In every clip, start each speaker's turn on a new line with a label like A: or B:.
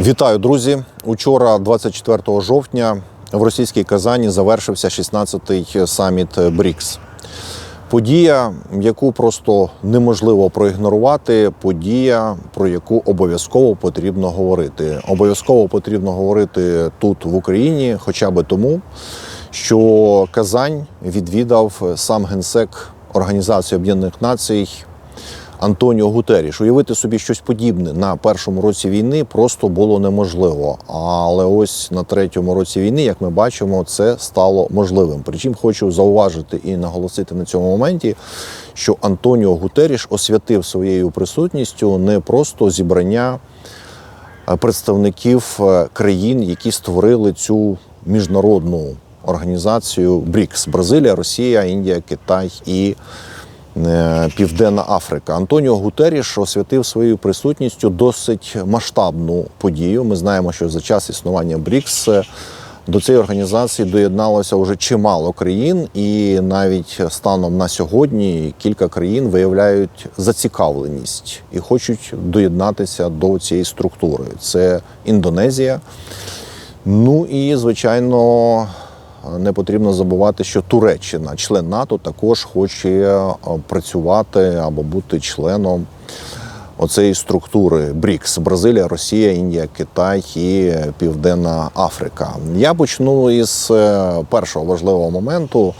A: Вітаю, друзі! Учора, 24 жовтня, в російській Казані завершився 16-й саміт БРІКС. Подія, яку просто неможливо проігнорувати, подія, про яку обов'язково потрібно говорити. Обов'язково потрібно говорити тут, в Україні, хоча би тому, що Казань відвідав сам генсек Організації Об'єднаних Націй Антоніо Гутеріш. Уявити собі щось подібне на першому році війни просто було неможливо. Але ось на третьому році війни, як ми бачимо, це стало можливим. Причому хочу зауважити і наголосити на цьому моменті, що Антоніо Гутеріш освятив своєю присутністю не просто зібрання е, представників е, країн, які створили цю міжнародну організацію БРІКС Бразилія, Росія, Індія, Китай і Південна Африка. Антоніо Гутеріш освятив своєю присутністю досить масштабну подію. Ми знаємо, що за час існування БРІКС е, до цієї організації доєдналося вже чимало країн, і навіть станом на сьогодні кілька країн виявляють зацікавленість і хочуть доєднатися до цієї структури. Це Індонезія. Ну і звичайно. Не потрібно забувати, що Туреччина, член НАТО, також хоче е, працювати або бути членом оцеї структури БРІКС Бразилія, Росія, Індія, Китай і Південна Африка. Я почну із е, першого важливого моменту.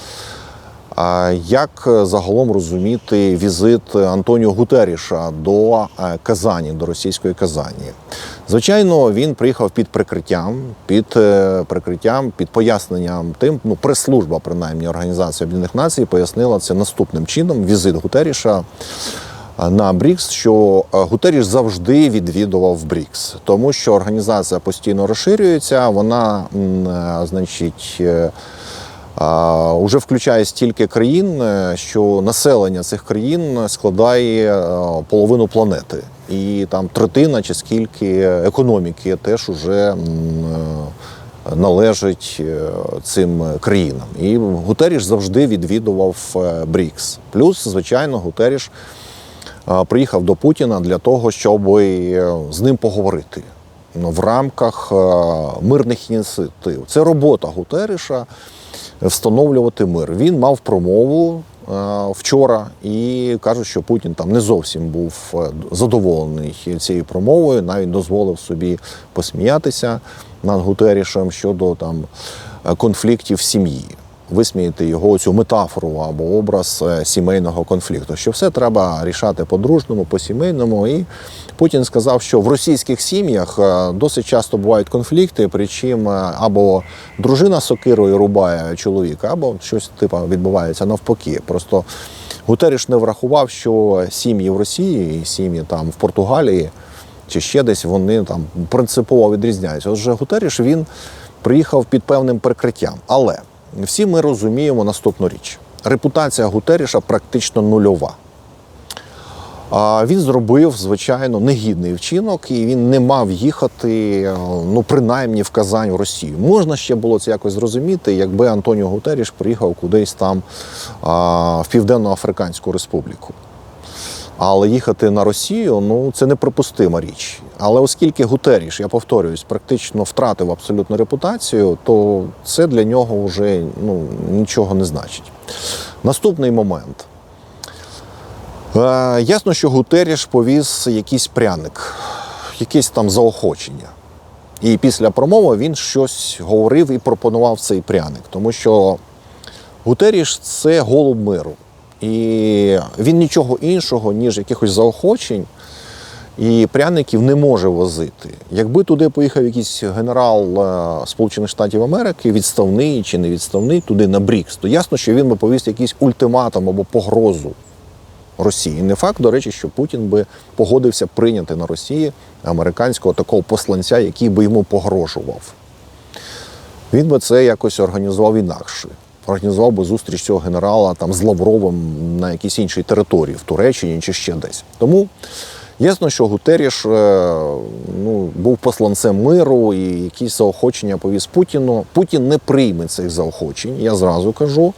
A: Як загалом розуміти візит Антоніо Гутеріша до е, Казані, до російської Казані? Звичайно, він приїхав під прикриттям, під е, прикриттям, під поясненням тим, ну прес-служба, принаймні Організації Об'єднаних Націй, пояснила це наступним чином: візит Гутеріша е, на БРІКС, що е, Гутеріш завжди відвідував БРІКС, тому що організація постійно розширюється. Вона, значить. Уже включає стільки країн, що населення цих країн складає половину планети, і там третина чи скільки економіки теж уже е, належить е, цим країнам. І Гутеріш завжди відвідував е, БРІКС. Плюс, звичайно, Гутеріш приїхав до Путіна для того, щоб з ним поговорити в рамках мирних ініціатив. Це робота Гутеріша встановлювати мир. Він мав промову вчора і кажуть, що Путін там не зовсім був е, задоволений цією промовою, навіть дозволив собі посміятися над Гутерішем щодо там е, конфліктів сім'ї. Висміяти його цю метафору або образ е, сімейного конфлікту, що все треба рішати по-дружному, по-сімейному. І Путін сказав, що в російських сім'ях е, досить часто бувають конфлікти, причому е, або дружина сокирою рубає чоловіка, або щось типу відбувається навпаки. Просто Гутеріш не врахував, що сім'ї в Росії сім'ї там в Португалії чи ще десь вони там принципово відрізняються. Отже, Гутеріш він приїхав під певним прикриттям. Але всі ми розуміємо наступну річ: репутація Гутеріша практично нульова. Він зробив, звичайно, негідний вчинок, і він не мав їхати, е, ну принаймні в Казань в Росію. Можна ще було це якось зрозуміти, якби Антоніо Гутеріш приїхав кудись там в Південно-Африканську Республіку. Але їхати на Росію ну це неприпустима річ. Але оскільки Гутеріш, я повторююсь, практично втратив абсолютну репутацію, то це для нього вже ну, нічого не значить. Наступний момент. Е, ясно, що Гутеріш повіз якийсь пряник, якесь там заохочення. І після промови він щось говорив і пропонував цей пряник, тому що Гутеріш це голуб миру. І він нічого іншого, ніж якихось заохочень і пряників не може возити. Якби туди поїхав якийсь генерал е, Сполучених Штатів Америки, відставний чи не відставний, туди на Брікс, то ясно, що він би повіз якийсь ультиматум або погрозу Росії. Не факт, до речі, що Путін би погодився прийняти на Росії американського такого посланця, який би йому погрожував. Він би це якось організував інакше. Організував би зустріч цього генерала там з Лавровим на якійсь іншій території, в Туреччині чи ще десь. Тому ясно, що Гутеріш е, ну, був посланцем миру і якісь заохочення повіз Путіну. Путін не прийме цих заохочень, я зразу кажу.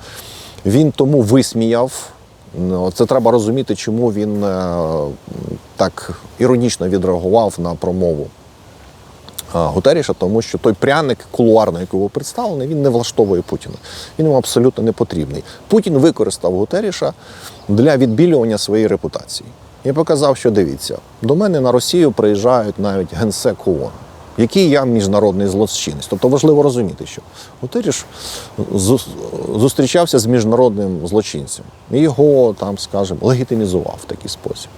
A: Він тому висміяв. Ну, Це треба розуміти, чому він е, так іронічно відреагував на промову Гутеріша, тому що той пряник кулуарний, який був представлений, він не влаштовує Путіна. Він йому абсолютно не потрібний. Путін використав Гутеріша для відбілювання своєї репутації. І показав, що дивіться, до мене на Росію приїжджають навіть генсек ООН. Який я міжнародний злочинець. Тобто важливо розуміти, що Гутеріш зустрічався з міжнародним злочинцем і його там, скажімо, легітимізував в такий спосіб.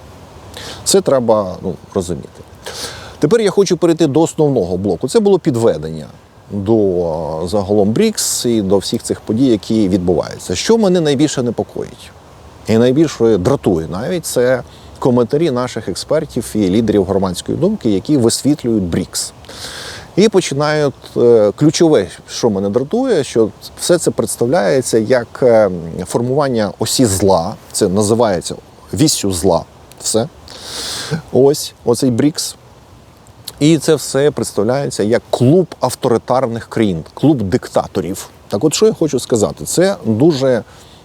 A: Це треба ну, розуміти. Тепер я хочу перейти до основного блоку. Це було підведення до загалом БРІКС і до всіх цих подій, які відбуваються. Що мене найбільше непокоїть і найбільше дратує навіть це коментарі наших експертів і лідерів громадської думки, які висвітлюють БРІКС. І починають е, ключове, що мене дратує, що все це представляється як е, формування осі зла. Це називається віссю зла. Все. Ось оцей БРІКС. І це все представляється як клуб авторитарних країн, клуб диктаторів. Так от що я хочу сказати, це дуже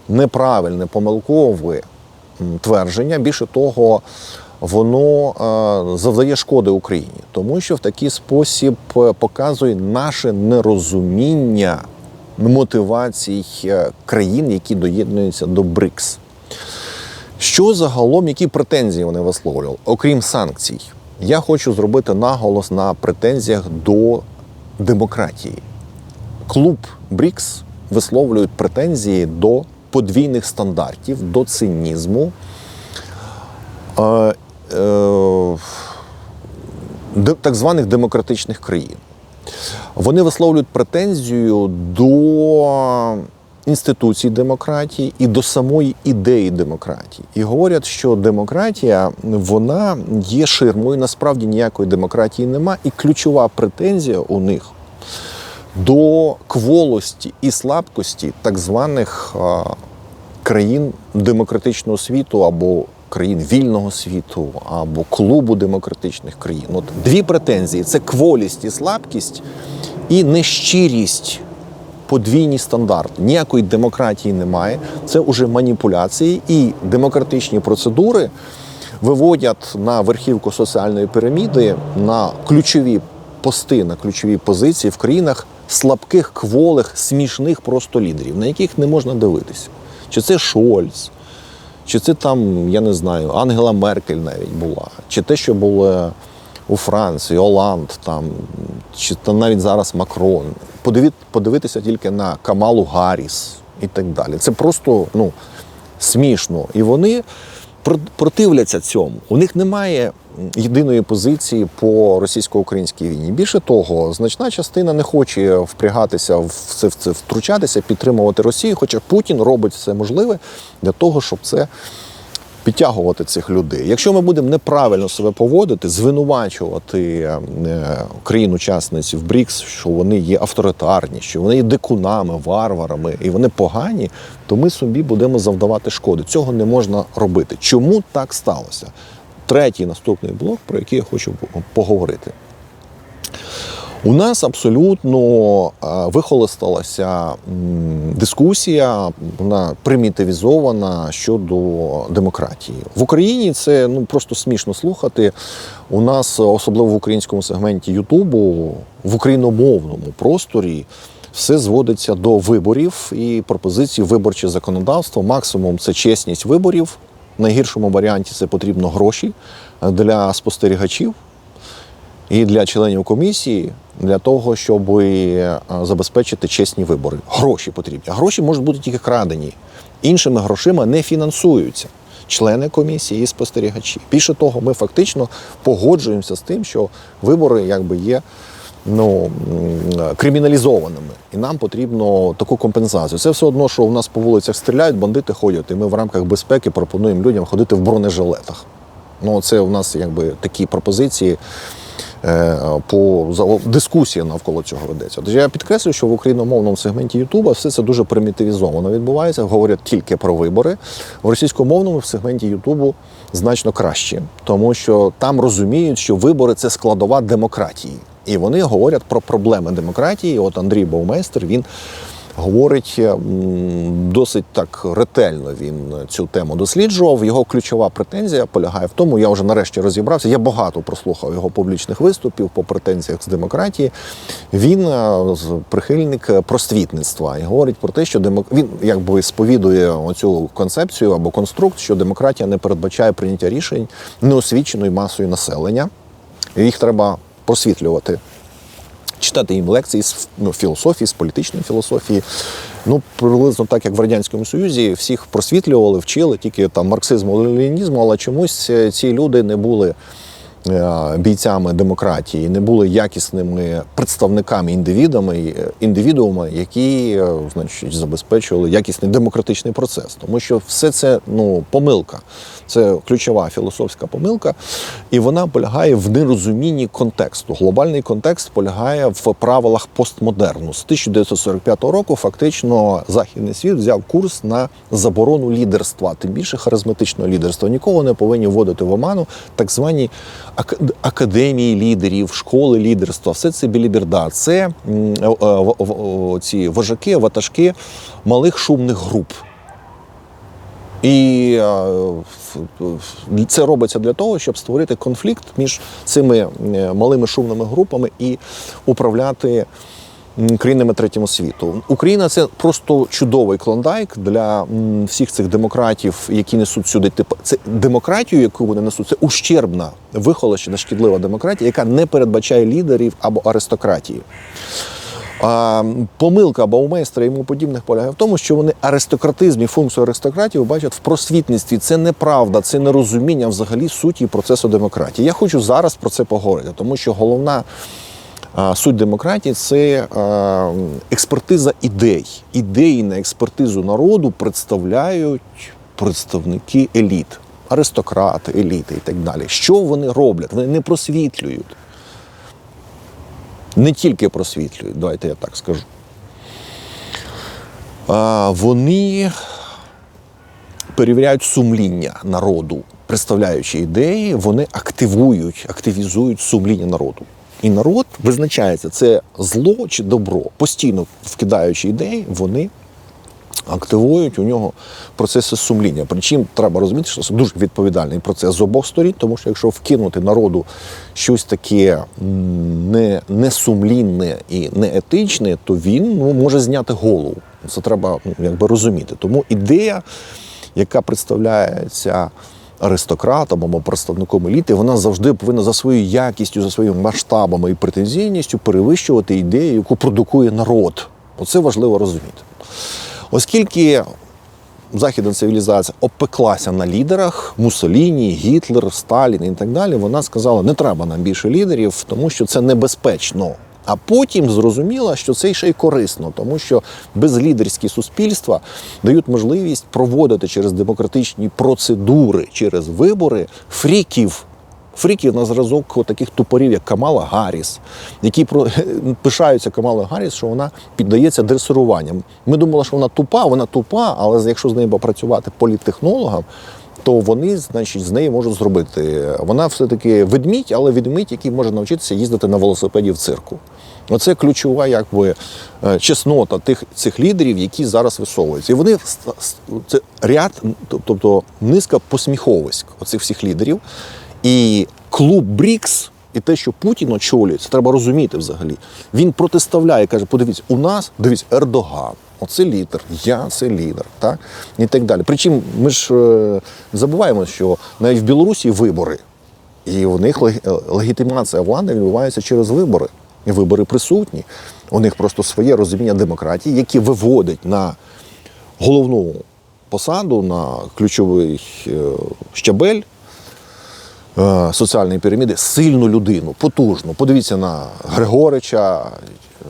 A: неправильне, помилкове твердження. Більше того, воно е, завдає шкоди Україні, тому що в такий спосіб е, показує наше нерозуміння мотивацій е, країн, які доєднуються до БРИКС. Що загалом, які претензії вони висловлювали, окрім санкцій? Я хочу зробити наголос на претензіях до демократії. Клуб БРІКС висловлюють претензії до подвійних стандартів, до цинізму. Е, е, так званих демократичних країн. Вони висловлюють претензію до інституцій демократії і до самої ідеї демократії. І говорять, що демократія вона є ширмою, насправді ніякої демократії нема. І ключова претензія у них до кволості і слабкості так званих країн демократичного світу або країн вільного світу, або клубу демократичних країн. От дві претензії: це кволість і слабкість, і нещирість. Подвійні стандарти. Ніякої демократії немає. Це вже маніпуляції і демократичні процедури виводять на верхівку соціальної піраміди на ключові пости, на ключові позиції в країнах слабких, кволих, смішних просто лідерів, на яких не можна дивитися. Чи це Шольц, чи це там, я не знаю, Ангела Меркель навіть була, чи те, що було у Франції, Оланд, там, чи там навіть зараз Макрон. Подивитися тільки на Камалу Гарріс і так далі. Це просто ну, смішно. І вони противляться цьому. У них немає єдиної позиції по російсько-українській війні. Більше того, значна частина не хоче впрягатися в це, в це втручатися, підтримувати Росію, хоча Путін робить все можливе для того, щоб це підтягувати цих людей. Якщо ми будемо неправильно себе поводити, звинувачувати е, країн-учасниць в БРІКС, що вони є авторитарні, що вони є дикунами, варварами і вони погані, то ми собі будемо завдавати шкоди. Цього не можна робити. Чому так сталося? Третій наступний блок, про який я хочу поговорити. У нас абсолютно е, вихолосталася дискусія, вона примітивізована щодо демократії. В Україні це ну просто смішно слухати. У нас, особливо в українському сегменті Ютубу, в україномовному просторі. Все зводиться до виборів і пропозицій виборче законодавство. Максимум це чесність виборів. В найгіршому варіанті це потрібно гроші для спостерігачів і для членів комісії для того, щоб е, забезпечити чесні вибори. Гроші потрібні. Гроші можуть бути тільки крадені. Іншими грошима не фінансуються члени комісії і спостерігачі. Більше того, ми фактично погоджуємося з тим, що вибори якби є. Ну, криміналізованими, і нам потрібно таку компенсацію. Це все одно, що у нас по вулицях стріляють, бандити ходять, і ми в рамках безпеки пропонуємо людям ходити в бронежилетах. Ну, це у нас якби такі пропозиції по за- дискусія навколо цього ведеться. Тож я підкреслюю, що в україномовному сегменті Ютуба все це дуже примітивізовано відбувається. Говорять тільки про вибори. В російськомовному сегменті Ютубу значно краще, тому що там розуміють, що вибори це складова демократії. І вони говорять про проблеми демократії. От Андрій Баумейстер він говорить досить так ретельно. Він цю тему досліджував. Його ключова претензія полягає в тому, я вже нарешті розібрався. Я багато прослухав його публічних виступів по претензіях з демократії. Він е, прихильник просвітництва і говорить про те, що демок... він якби сповідує оцю концепцію або конструкт, що демократія не передбачає прийняття рішень неосвіченою масою населення. Їх треба просвітлювати читати їм лекції з ну, філософії, з політичної філософії. Ну, приблизно так, як в Радянському Союзі, всіх просвітлювали, вчили тільки там марксизму, ленінізму, але чомусь е, ці люди не були бійцями демократії, не були якісними представниками індивідами, е, індивідууми, які е, значить, забезпечували якісний демократичний процес. Тому що все це ну, помилка. Це ключова філософська помилка, і вона полягає в нерозумінні контексту. Глобальний контекст полягає в правилах постмодерну. З 1945 року фактично західний світ взяв курс на заборону лідерства, тим більше харизматичного лідерства. Нікого не повинні вводити в оману так звані академії лідерів, школи лідерства. Все це біліберда. Це е, е, ці вожаки, ватажки малих шумних груп. І е, це робиться для того, щоб створити конфлікт між цими малими шумними групами і управляти країнами третього світу. Україна це просто чудовий клондайк для всіх цих демократів, які несуть сюди типу. Це демократію, яку вони несуть, це ущербна, вихолощена, шкідлива демократія, яка не передбачає лідерів або аристократії. А, помилка Баумейстера і йому подібних полягає в тому, що вони аристократизм і функцію аристократії бачать в просвітництві. Це неправда, це нерозуміння взагалі суті процесу демократії. Я хочу зараз про це поговорити, тому що головна суть демократії це експертиза ідей. Ідеї на експертизу народу представляють представники еліт, аристократи, еліти і так далі. Що вони роблять? Вони не просвітлюють не тільки просвітлюють, давайте я так скажу. Вони перевіряють сумління народу, представляючи ідеї, вони активують, активізують сумління народу. І народ визначається, це зло чи добро. Постійно вкидаючи ідеї, вони активують у нього процеси сумління. Причому треба розуміти, що це дуже відповідальний процес з обох сторін, тому що якщо вкинути народу щось таке не, несумлінне і неетичне, то він ну, може зняти голову. Це треба ну, якби розуміти. Тому ідея, яка представляється аристократом або представником еліти, вона завжди повинна за своєю якістю, за своїми масштабами і претензійністю перевищувати ідею, яку продукує народ. Оце важливо розуміти. Оскільки західна цивілізація опеклася на лідерах Муссоліні, Гітлер, Сталін і так далі, вона сказала, не треба нам більше лідерів, тому що це небезпечно. А потім зрозуміла, що це ще й корисно, тому що безлідерські суспільства дають можливість проводити через демократичні процедури, через вибори фріків. Фріків на зразок таких тупорів, як Камала Гарріс, які про пишаються Камалою Гарріс, що вона піддається дресируванням. Ми думали, що вона тупа, вона тупа, але якщо з нею попрацювати політтехнологам, то вони, значить, з нею можуть зробити. Вона все-таки ведмідь, але ведмідь, який може навчитися їздити на велосипеді в цирку. Оце ключова якби, е, чеснота тих цих лідерів, які зараз висовуються. І вони це ряд, тобто низка посміховиськ оцих всіх лідерів. І клуб БРІКС, і те, що Путін очолює, це треба розуміти взагалі. Він протиставляє, каже: подивіться, у нас дивіться, Ердоган. Оце лідер, я це лідер, так і так далі. Причому ми ж е, забуваємо, що навіть в Білорусі вибори, і у них легітимація влади відбувається через вибори. Вибори присутні. У них просто своє розуміння демократії, які виводять на головну посаду, на ключовий е, щабель е, соціальної піраміди сильну людину, потужну. Подивіться на Григорича, е,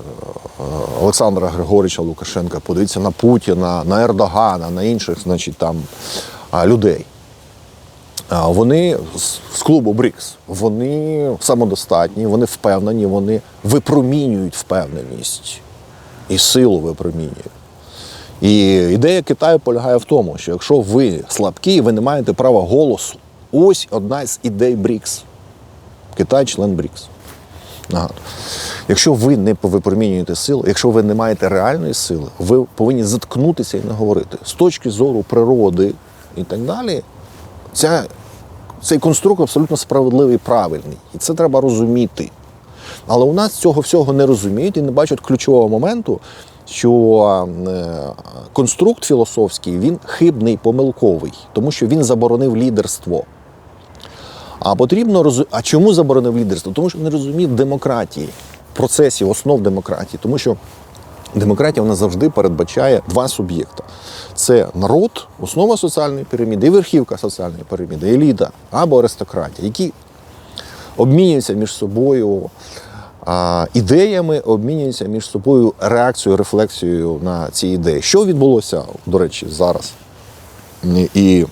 A: Олександра Григорича Лукашенка, подивіться на Путіна, на Ердогана, на інших, значить, там людей. Вони з клубу БРІКС, вони самодостатні, вони впевнені, вони випромінюють впевненість і силу випромінюють. І ідея Китаю полягає в тому, що якщо ви слабкі, ви не маєте права голосу. Ось одна з ідей БРІКС. Китай член БРІКС. Нагадую. Якщо ви не випромінюєте силу, якщо ви не маєте реальної сили, ви повинні заткнутися і не говорити. З точки зору природи і так далі, ця, цей конструкт абсолютно справедливий і правильний. І це треба розуміти. Але у нас цього всього не розуміють і не бачать ключового моменту, що е, конструкт філософський він хибний, помилковий, тому що він заборонив лідерство. А потрібно розу... А чому заборонив лідерство? Тому що не розуміє демократії, процесів, основ демократії. Тому що демократія вона завжди передбачає два суб'єкта: це народ, основа соціальної піраміди, і верхівка соціальної піраміди, еліта або аристократія, які обмінюються між собою а, ідеями, обмінюються між собою реакцією, рефлексією на ці ідеї. Що відбулося, до речі, зараз? І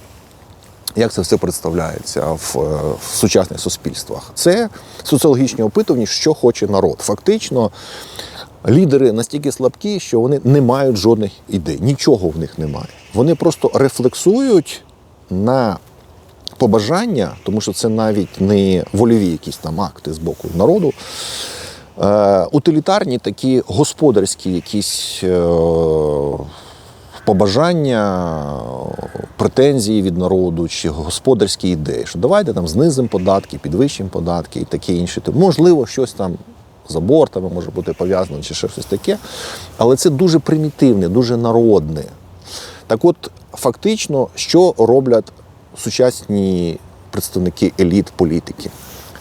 A: як це все представляється в, е, в сучасних суспільствах? Це соціологічні опитування, що хоче народ. Фактично, лідери настільки слабкі, що вони не мають жодних ідей, нічого в них немає. Вони просто рефлексують на побажання, тому що це навіть не вольові якісь там акти з боку народу. Е, утилітарні такі господарські якісь е, побажання, претензії від народу чи господарські ідеї, що давайте там знизимо податки, підвищимо податки і таке інше. Можливо, щось там з абортами може бути пов'язано чи ще щось таке. Але це дуже примітивне, дуже народне. Так от, фактично, що роблять сучасні представники еліт політики?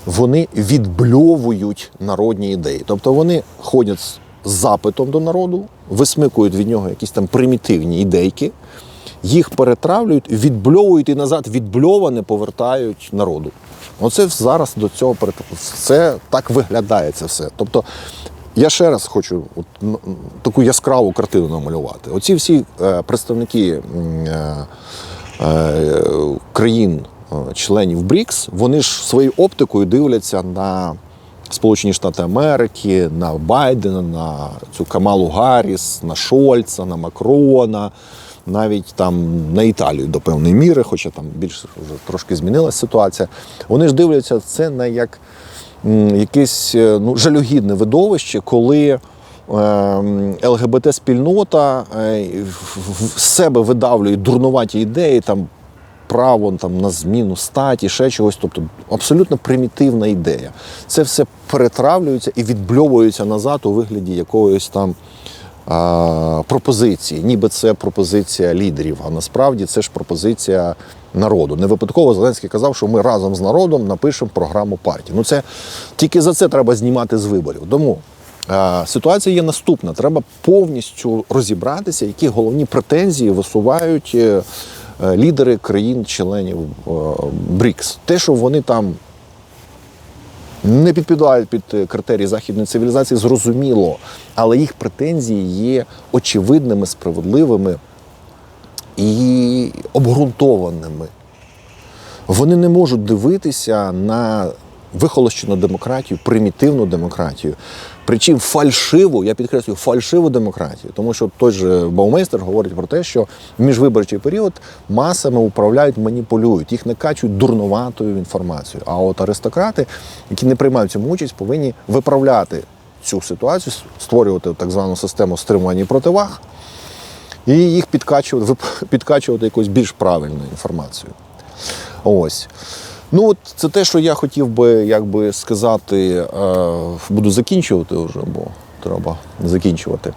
A: Вони відбльовують народні ідеї. Тобто вони ходять з запитом до народу, висмикують від нього якісь там примітивні ідейки, їх перетравлюють, відбльовують і назад відбльоване повертають народу. Оце зараз до цього це так виглядає це все. Тобто, я ще раз хочу от, таку яскраву картину намалювати. Оці всі е, представники е, е, країн, е, БРІКС, вони ж своєю оптикою дивляться на Сполучені Штати Америки, на Байдена, на цю Камалу Гарріс, на Шольца, на Макрона, навіть там на Італію до певної міри, хоча там більш вже трошки змінилася ситуація. Вони ж дивляться це на як якесь е, ну, жалюгідне видовище, коли ЛГБТ-спільнота е, в- себе видавлює дурнуваті ідеї, там право там, на зміну статі, ще чогось. Тобто абсолютно примітивна ідея. Це все перетравлюється і відбльовується назад у вигляді якоїсь там пропозиції. Ніби це пропозиція лідерів, а насправді це ж пропозиція народу. Не випадково Зеленський казав, що ми разом з народом напишемо програму партії. Ну це тільки за це треба знімати з виборів. Тому ситуація є наступна: треба повністю розібратися, які головні претензії висувають. е, Лідери країн-членів е, БРІКС. Те, що вони там не підпадають під е, критерії західної цивілізації, зрозуміло, але їх претензії є очевидними, справедливими і обґрунтованими. Вони не можуть дивитися на вихолощену демократію, примітивну демократію. Причому фальшиву, я підкреслюю, фальшиву демократію. Тому що той же Баумейстер говорить про те, що в міжвиборчий період масами управляють, маніпулюють, їх накачують дурнуватою інформацією. А от аристократи, які не приймають цьому участь, повинні виправляти цю ситуацію, створювати так звану систему стримування і противаг, і їх підкачувати, підкачувати якоюсь більш правильною інформацією. Ось. Ну, от це те, що я хотів би якби сказати, е, буду закінчувати вже, бо треба закінчувати.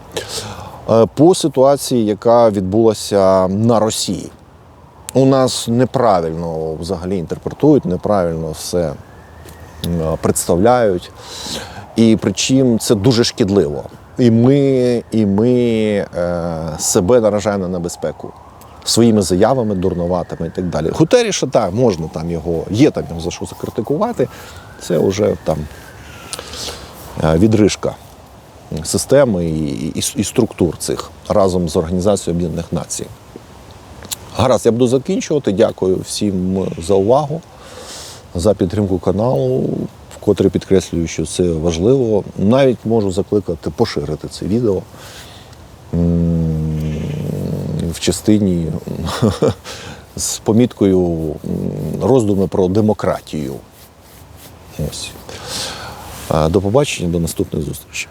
A: Е, По ситуації, яка відбулася на Росії. У нас неправильно взагалі інтерпретують, неправильно все е, представляють. І причому це дуже шкідливо. І ми, і ми себе наражаємо на небезпеку своїми заявами дурнуватими і так далі. Гутеріша, так, можна там його, є там за що закритикувати. Це вже там е, відрижка системи і, і, і структур цих разом з Організацією Об'єднаних Націй. Гаразд, я буду закінчувати. Дякую всім за увагу, за підтримку каналу. Вкотре підкреслюю, що це важливо. Навіть можу закликати поширити це відео в частині з поміткою роздуми про демократію. Ось. До побачення, до наступних зустрічей.